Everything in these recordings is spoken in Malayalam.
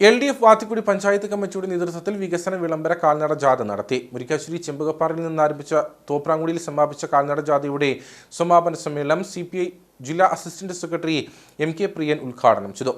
L D F Vathikudy panchayat കമ്മിറ്റിയുടെ നേതൃത്വത്തിൽ വികസന വിളംബര കാൽനട ജാഥ നടത്തി. മുരിക്കാശ്ശേരി ചെമ്പകപ്പാറയിൽ നിന്ന് ആരംഭിച്ച തോപ്രാങ്കുടിയിൽ സമാപിച്ച കാൽനട ജാഥയുടെ സമാപന സമ്മേളനം സി ജില്ലാ assistant secretary M K Priyan ഉദ്ഘാടനം ചെയ്തു.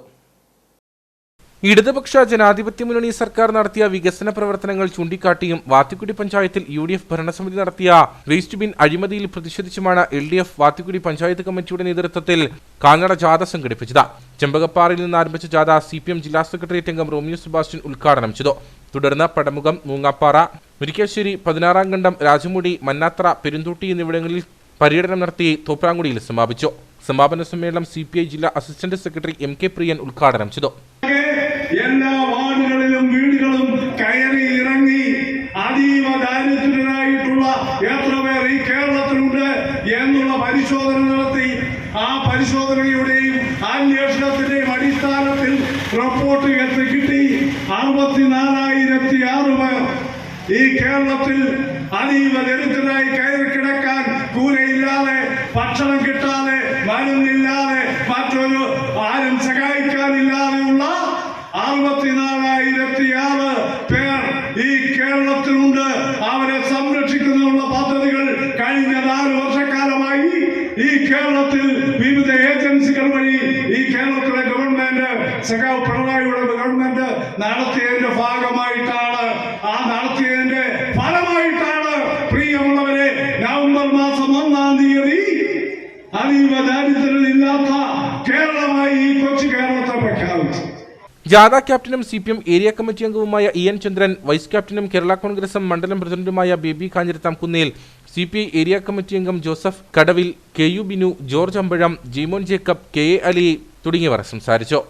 ഇടതുപക്ഷ ജനാധിപത്യ മുന്നണി സർക്കാർ നടത്തിയ വികസന പ്രവർത്തനങ്ങൾ ചൂണ്ടിക്കാട്ടിയും വാത്തിക്കുടി പഞ്ചായത്തിൽ യു ഡി എഫ് ഭരണസമിതി നടത്തിയ വേസ്റ്റ് ബിൻ അഴിമതിയിൽ പ്രതിഷേധിച്ചുമാണ് L D F Vathikudy panchayat കമ്മിറ്റിയുടെ നേതൃത്വത്തിൽ കാൽനട ജാഥ സംഘടിപ്പിച്ചത്. ചെമ്പകപ്പാറയിൽ നിന്ന് ആരംഭിച്ച ജാഥ സി പി എം ജില്ലാ സെക്രട്ടേറിയറ്റ് അംഗം റോമിയോ സെബാസ്റ്റ്യൻ ഉദ്ഘാടനം ചെയ്തു. തുടർന്ന് പടമുഖം മൂങ്ങാപ്പാറ മുരിക്കാശ്ശേരി പതിനാറാം കണ്ടം രാജമുടി മന്നാത്ര പെരുന്തൂട്ടി എന്നിവിടങ്ങളിൽ പര്യടനം നടത്തി തോപ്രാങ്കുടിയിൽ സമാപിച്ചു. സമാപന സമ്മേളനം സി ജില്ലാ assistant secretary M K Priyan ഉദ്ഘാടനം ചെയ്തു എല്ലാ വാർഡുകളിലും വീടുകളും കയറി ഇറങ്ങി അതീവ ദാരിദ്ര്യരായിട്ടുള്ള എത്ര പേർ ഈ കേരളത്തിലുണ്ട് എന്നുള്ള പരിശോധന നടത്തി ആ പരിശോധനയുടെയും അന്വേഷണത്തിന്റെയും അടിസ്ഥാനത്തിൽ റിപ്പോർട്ട് എത്തി കിട്ടി. അറുപത്തിനാലായിരത്തി ആറ് പേർ ഈ കേരളത്തിൽ അതീവ ദരിദ്രരായി കയറി കിടക്കാൻ കൂരയില്ലാതെ ഭക്ഷണം കിട്ടാതെ മരുന്നില്ലാതെ മറ്റൊരു ആരും സഹായിക്കാനില്ലാതെയുള്ള അറുപത്തിനാലായിരത്തി ആറ് പേർ ഈ കേരളത്തിലുണ്ട്. കേരളത്തിൽ വിവിധ ഏജൻസികൾ വഴി ഈ കേരളത്തിലെ ഗവൺമെന്റ് സഖാവ് പിണറായിയുടെ ഗവൺമെന്റ് നടത്തിയതിന്റെ ഭാഗമായിട്ടാണ്. ആ നടത്തിയതിന്റെ ഫലമായിട്ടാണ് പ്രിയമുള്ളവരെ നവംബർ മാസം ഒന്നാം തീയതി അതീവ ദാരിദ്ര്യമില്ലാത്ത കേരളമായി ഈ കൊച്ചു പ്രഖ്യാപിച്ചു ജാഥ ക്യാപ്റ്റനും C P M area committee അംഗവുമായ ഇ എൻ ചന്ദ്രൻ വൈസ് ക്യാപ്റ്റനും കേരള കോൺഗ്രസ് മണ്ഡലം പ്രസിഡന്റുമായ Baby Kanjirathamkunnel C P I area committee അംഗം Joseph Kadavil K U Binu George Ambazham Jimon Jacob K A Ali തുടങ്ങിയവർ സംസാരിച്ചു.